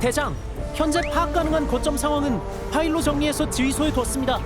대장, 현재 파악 가능한 거점 상황은 파일로 정리해서 지휘소에 뒀습니다.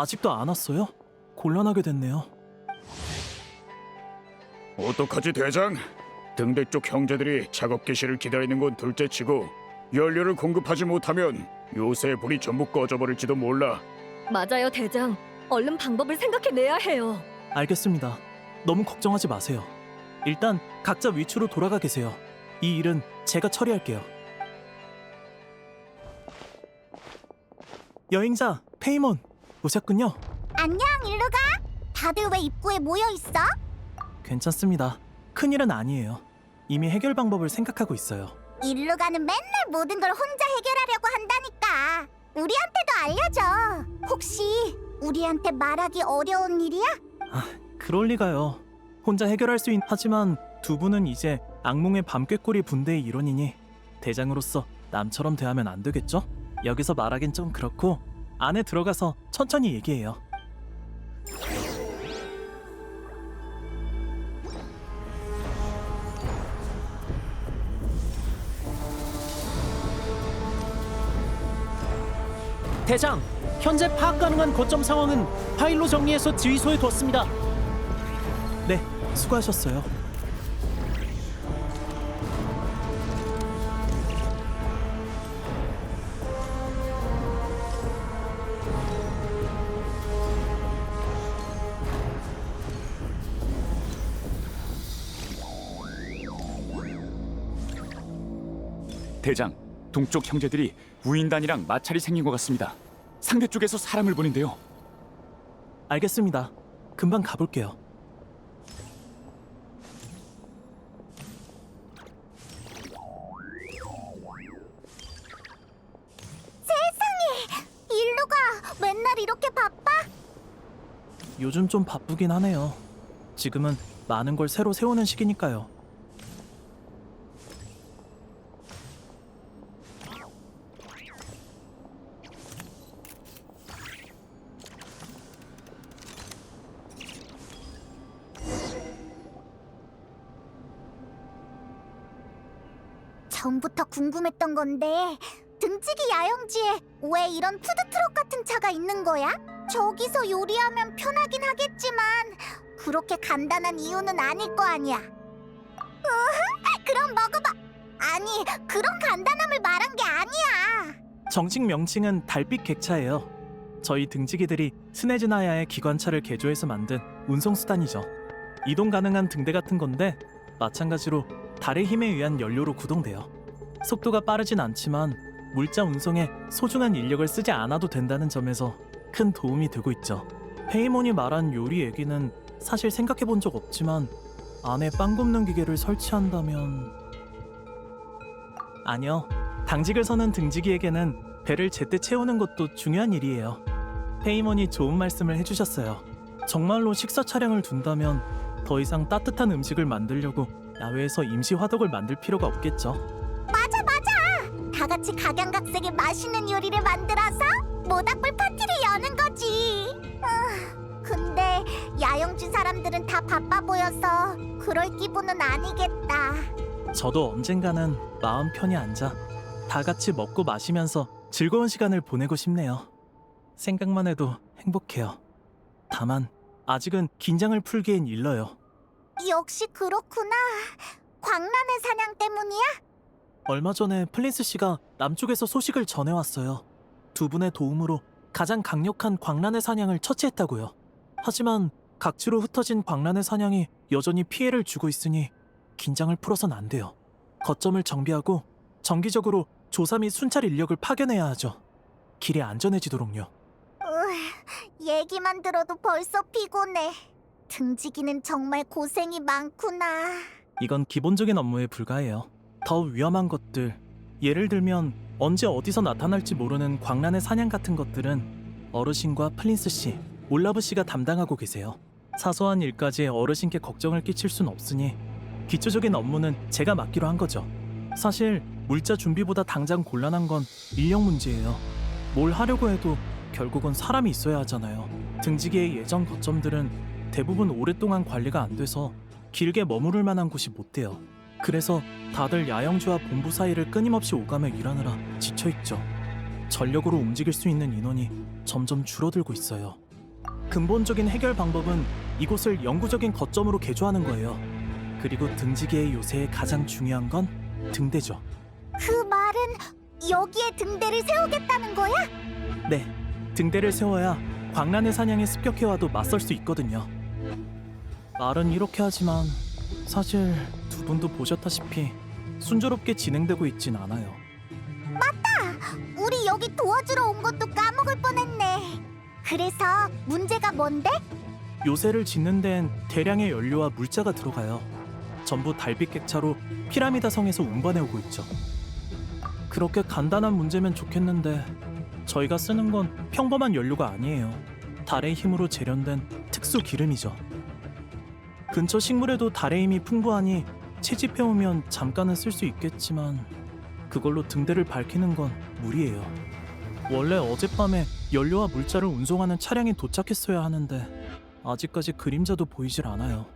아직도 안 왔어요? 곤란하게 됐네요. 어떡하지 대장? 등대 쪽 형제들이 작업 개시를 기다리는 건 둘째치고 연료를 공급하지 못하면 요새 불이 전부 꺼져버릴지도 몰라. 맞아요, 대장. 얼른 방법을 생각해내야 해요. 알겠습니다. 너무 걱정하지 마세요. 일단 각자 위치로 돌아가 계세요. 이 일은 제가 처리할게요. 여행자 페이몬 오셨군요. 안녕 일루가 다들 왜 입구에 모여 있어? 괜찮습니다. 큰일은 아니에요. 이미 해결 방법을 생각하고 있어요. 일루가는 맨날 모든 걸 혼자 해결하려고 한다니까 우리한테도 알려줘 혹시 우리한테 말하기 어려운 일이야? 그럴 리가요. 혼자 해결할 수 있... 하지만 두 분은 이제 악몽의 밤꾀꼬리 분대의 일원이니 대장으로서 남처럼 대하면 안 되겠죠? 여기서 말하긴 좀 그렇고 안에 들어가서 천천히 얘기해요. 대장, 현재 파악 가능한 거점 상황은 파일로 정리해서 지휘소에 뒀습니다. 네, 수고하셨어요. 대장, 동쪽 형제들이 우인단이랑 마찰이 생긴 것 같습니다. 상대 쪽에서 사람을 보낸대요. 알겠습니다. 금방 가볼게요. 일루가 맨날 이렇게 바빠? 요즘 좀 바쁘긴 하네요. 지금은 많은 걸 새로 세우는 시기니까요. 전부터 궁금했던 건데 등지기 야영지에 왜 이런 푸드트럭 같은 차가 있는 거야? 저기서 요리하면 편하긴 하겠지만 그렇게 간단한 이유는 아닐 거 아니야. 으흐, 그럼 먹어봐. 아니 그런 간단함을 말한 게 아니야. 정식 명칭은 달빛 객차예요. 저희 등지기들이 스네즈나야의 기관차를 개조해서 만든 운송 수단이죠. 이동 가능한 등대 같은 건데 마찬가지로 달의 힘에 의한 연료로 구동돼요. 속도가 빠르진 않지만 물자 운송에 소중한 인력을 쓰지 않아도 된다는 점에서 큰 도움이 되고 있죠. 페이몬이 말한 요리 얘기는 사실 생각해 본 적 없지만 안에 빵 굽는 기계를 설치한다면 아니요. 당직을 서는 등지기에게는 배를 제때 채우는 것도 중요한 일이에요. 페이몬이 좋은 말씀을 해주셨어요. 정말로 식사 차량을 둔다면 더 이상 따뜻한 음식을 만들려고 야외에서 임시 화덕을 만들 필요가 없겠죠. 맞아 맞아. 다 같이 각양각색의 맛있는 요리를 만들어서 모닥불 파티를 여는 거지. 아, 근데 야영지 사람들은 다 바빠 보여서 그럴 기분은 아니겠다. 저도 언젠가는 마음 편히 앉아 다 같이 먹고 마시면서 즐거운 시간을 보내고 싶네요. 생각만 해도 행복해요. 다만 아직은 긴장을 풀기엔 일러요. 역시 그렇구나. 광란의 사냥 때문이야? 얼마 전에 플린스 씨가 남쪽에서 소식을 전해왔어요. 두 분의 도움으로 가장 강력한 광란의 사냥을 처치했다고요. 하지만 각지로 흩어진 광란의 사냥이 여전히 피해를 주고 있으니 긴장을 풀어선 안 돼요. 거점을 정비하고 정기적으로 조사 및 순찰 인력을 파견해야 하죠. 길이 안전해지도록요. 으, 얘기만 들어도 벌써 피곤해. 등지기는 정말 고생이 많구나. 이건 기본적인 업무에 불과해요. 더 위험한 것들, 예를 들면 언제 어디서 나타날지 모르는 광란의 사냥 같은 것들은 어르신과 플린스 씨, 올라브 씨가 담당하고 계세요. 사소한 일까지 어르신께 걱정을 끼칠 순 없으니 기초적인 업무는 제가 맡기로 한 거죠. 사실 물자 준비보다 당장 곤란한 건 인력 문제예요. 뭘 하려고 해도 결국은 사람이 있어야 하잖아요. 등지기의 예전 거점들은 대부분 오랫동안 관리가 안 돼서 길게 머무를 만한 곳이 못 돼요. 그래서 다들 야영지와 본부 사이를 끊임없이 오가며 일하느라 지쳐 있죠. 전력으로 움직일 수 있는 인원이 점점 줄어들고 있어요. 근본적인 해결 방법은 이곳을 영구적인 거점으로 개조하는 거예요. 그리고 등지기의 요새에 가장 중요한 건 등대죠. 그 말은 여기에 등대를 세우겠다는 거야? 네, 등대를 세워야 광란의 사냥에 습격해와도 맞설 수 있거든요. 말은 이렇게 하지만 사실 두 분도 보셨다시피 순조롭게 진행되고 있진 않아요. 우리 여기 도와주러 온 것도 까먹을 뻔했네. 그래서 문제가 뭔데? 요새를 짓는 데엔 대량의 연료와 물자가 들어가요. 전부 달빛 객차로 피라미다 성에서 운반해 오고 있죠. 그렇게 간단한 문제면 좋겠는데 저희가 쓰는 건 평범한 연료가 아니에요. 달의 힘으로 재련된 특수 기름이죠. 근처 식물에도 달의 힘이 풍부하니 채집해 오면 잠깐은 쓸 수 있겠지만 그걸로 등대를 밝히는 건 무리예요. 원래 어젯밤에 연료와 물자를 운송하는 차량이 도착했어야 하는데 아직까지 그림자도 보이질 않아요.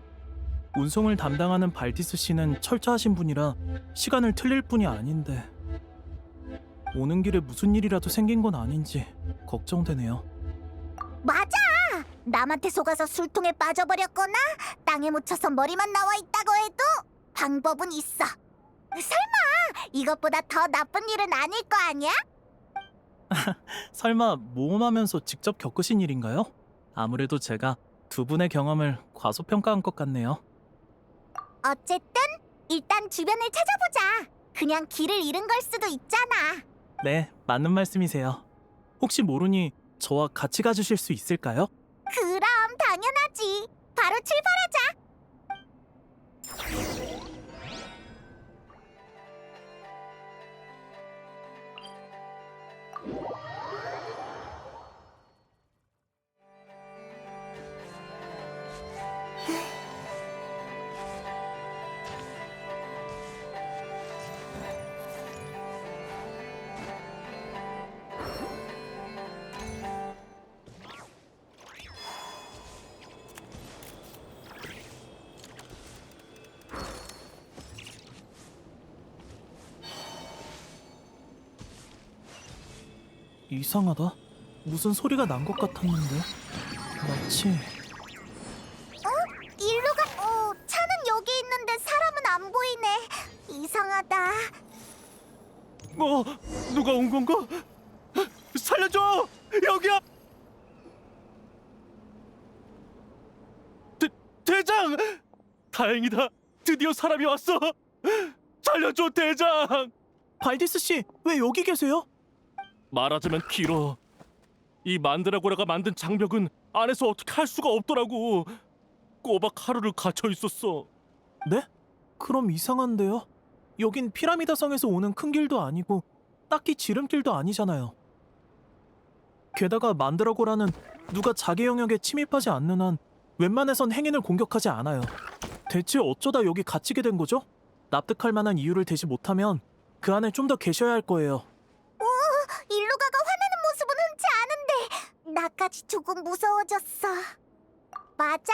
운송을 담당하는 발디스 씨는 철저하신 분이라 시간을 틀릴 뿐이 아닌데 오는 길에 무슨 일이라도 생긴 건 아닌지 걱정되네요. 맞아. 남한테 속아서 술통에 빠져버렸거나 땅에 묻혀서 머리만 나와 있다고 해도 방법은 있어. 설마 이것보다 더 나쁜 일은 아닐 거 아니야? 설마 모험하면서 직접 겪으신 일인가요? 아무래도 제가 두 분의 경험을 과소평가한 것 같네요. 어쨌든 일단 주변을 찾아보자. 그냥 길을 잃은 걸 수도 있잖아. 네, 맞는 말씀이세요. 혹시 모르니 저와 같이 가주실 수 있을까요? 이상하다. 무슨 소리가 난 것 같았는데 마치 일로 가. 어, 차는 여기 있는데 사람은 안 보이네. 이상하다. 어 누가 온 건가? 살려줘 여기야 대 대장 다행이다 드디어 사람이 왔어 살려줘 대장 발디스 씨 왜 여기 계세요? 말하자면 길어. 이 만드라고라가 만든 장벽은 안에서 어떻게 할 수가 없더라고. 꼬박 하루를 갇혀 있었어. 네? 그럼 이상한데요. 여긴 피라미다 성에서 오는 큰 길도 아니고 딱히 지름길도 아니잖아요. 게다가 만드라고라는 누가 자기 영역에 침입하지 않는 한 웬만해선 행인을 공격하지 않아요. 대체 어쩌다 여기 갇히게 된 거죠? 납득할 만한 이유를 대지 못하면 그 안에 좀 더 계셔야 할 거예요. 일루가가 화내는 모습은 흔치 않은데 나까지 조금 무서워졌어. 맞아.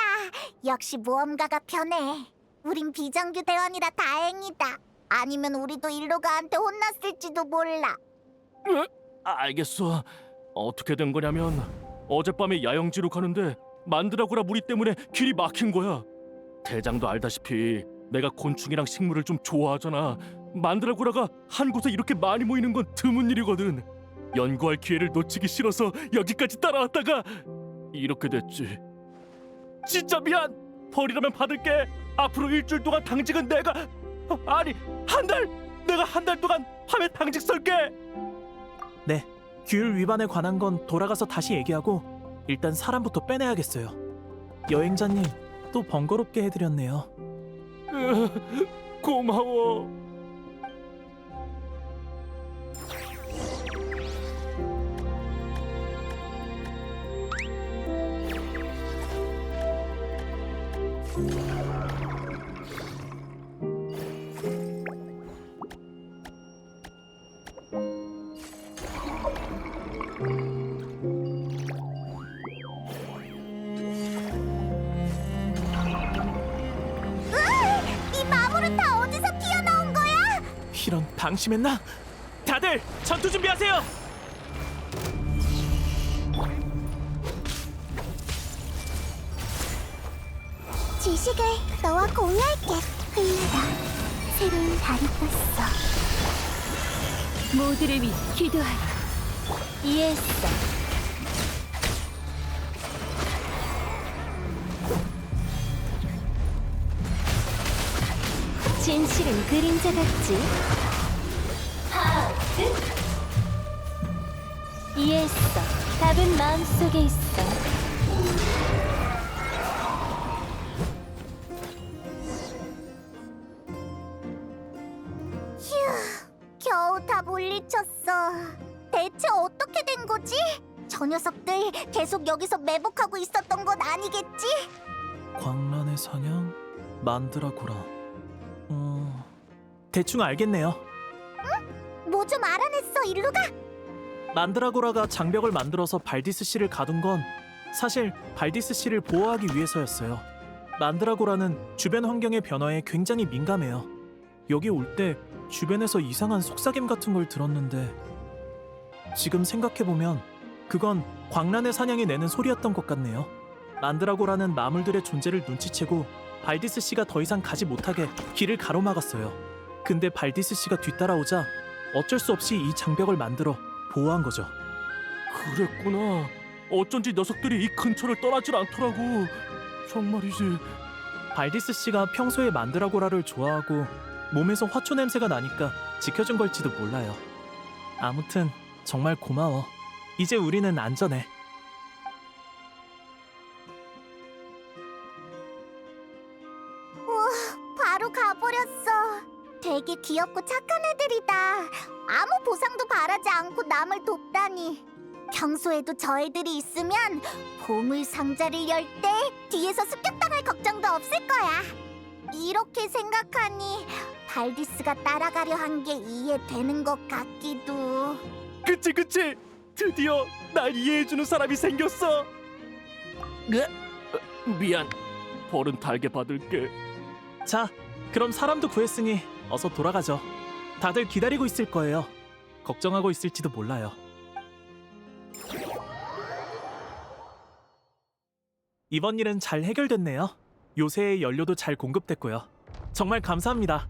역시 모험가가 편해. 우린 비정규 대원이라 다행이다. 아니면 우리도 일루가한테 혼났을지도 몰라. 알겠어. 어떻게 된 거냐면 어젯밤에 야영지로 가는데 만드라고라 무리 때문에 길이 막힌 거야. 대장도 알다시피 내가 곤충이랑 식물을 좀 좋아하잖아. 만드라고라가 한 곳에 이렇게 많이 모이는 건 드문 일이거든. 연구할 기회를 놓치기 싫어서 여기까지 따라왔다가 이렇게 됐지. 진짜 미안. 벌이라면 받을게. 앞으로 일주일 동안 당직은 내가 아, 아니 한 달. 내가 한 달 동안 밤에 당직 설게. 네, 규율 위반에 관한 건 돌아가서 다시 얘기하고 일단 사람부터 빼내야겠어요. 여행자님, 또 번거롭게 해드렸네요. 으, 고마워. 이 마물은 다 어디서 튀어나온 거야? 이런 방심했나? 다들 전투 준비하세요. 지식을 너와 공유할게. 흘러라. 새로운 달이 떴어. 모두를 위해 기도하라. 이해했어. 진실은 그림자 같지. 이해했어. 답은 마음속에 있어. 다 물리쳤어. 대체 어떻게 된 거지? 저 녀석들 계속 여기서 매복하고 있었던 건 아니겠지? 광란의 사냥, 만드라고라. 음, 대충 알겠네요. 뭐 좀 알아냈어, 일루가? 만드라고라가 장벽을 만들어서 발디스 씨를 가둔 건 사실 발디스 씨를 보호하기 위해서였어요. 만드라고라는 주변 환경의 변화에 굉장히 민감해요. 여기 올 때 주변에서 이상한 속삭임 같은 걸 들었는데 지금 생각해보면 그건 광란의 사냥이 내는 소리였던 것 같네요. 만드라고라는 마물들의 존재를 눈치채고 발디스 씨가 더 이상 가지 못하게 길을 가로막았어요. 근데 발디스 씨가 뒤따라오자 어쩔 수 없이 이 장벽을 만들어 보호한 거죠. 그랬구나. 어쩐지 녀석들이 이 근처를 떠나질 않더라고. 정말이지. 발디스 씨가 평소에 만드라고라를 좋아하고 몸에서 화초 냄새가 나니까 지켜준 걸지도 몰라요. 아무튼 정말 고마워. 이제 우리는 안전해. 바로 가버렸어. 되게 귀엽고 착한 애들이다. 아무 보상도 바라지 않고 남을 돕다니. 평소에도 저 애들이 있으면 보물 상자를 열 때 뒤에서 습격당할 걱정도 없을 거야. 이렇게 생각하니 발디스가 따라가려 한 게 이해되는 것 같기도. 그치 그치. 드디어 날 이해해주는 사람이 생겼어. 네? 어, 미안. 벌은 달게 받을게. 자, 그럼 사람도 구했으니 어서 돌아가죠. 다들 기다리고 있을 거예요. 걱정하고 있을지도 몰라요. 이번 일은 잘 해결됐네요. 요새의 연료도 잘 공급됐고요. 정말 감사합니다.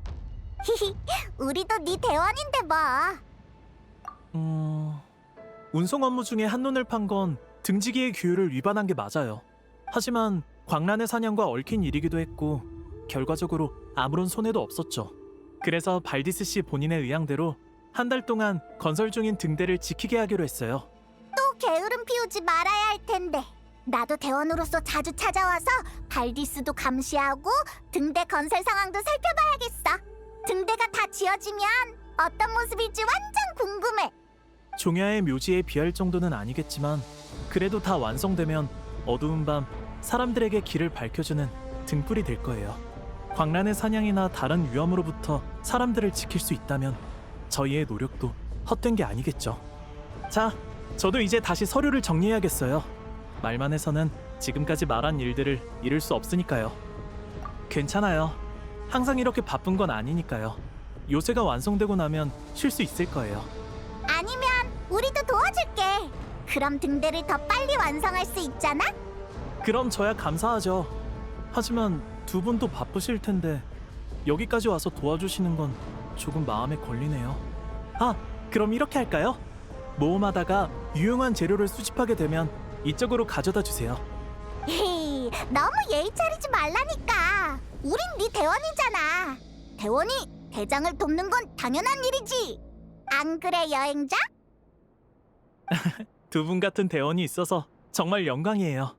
히히, 우리도 네 대원인데 뭐. 음... 운송 업무 중에 한눈을 판 건 등지기의 규율을 위반한 게 맞아요. 하지만 광란의 사냥과 얽힌 일이기도 했고 결과적으로 아무런 손해도 없었죠. 그래서 발디스 씨 본인의 의향대로 한 달 동안 건설 중인 등대를 지키게 하기로 했어요. 또 게으름 피우지 말아야 할 텐데. 나도 대원으로서 자주 찾아와서 발디스도 감시하고 등대 건설 상황도 살펴봐야겠어. 등대가 다 지어지면 어떤 모습일지 완전 궁금해. 종야의 묘지에 비할 정도는 아니겠지만 그래도 다 완성되면 어두운 밤 사람들에게 길을 밝혀주는 등불이 될 거예요. 광란의 사냥이나 다른 위험으로부터 사람들을 지킬 수 있다면 저희의 노력도 헛된 게 아니겠죠. 자, 저도 이제 다시 서류를 정리해야겠어요. 말만 해서는 지금까지 말한 일들을 이룰 수 없으니까요. 괜찮아요. 항상 이렇게 바쁜 건 아니니까요. 요새가 완성되고 나면 쉴 수 있을 거예요. 아니면 우리도 도와줄게. 그럼 등대를 더 빨리 완성할 수 있잖아. 그럼 저야 감사하죠. 하지만 두 분도 바쁘실 텐데 여기까지 와서 도와주시는 건 조금 마음에 걸리네요. 아, 그럼 이렇게 할까요? 모험하다가 유용한 재료를 수집하게 되면 이쪽으로 가져다 주세요. 너무 예의 차리지 말라니까. 우린 네 대원이잖아. 대원이 대장을 돕는 건 당연한 일이지. 안 그래 여행자? 두 분 같은 대원이 있어서 정말 영광이에요.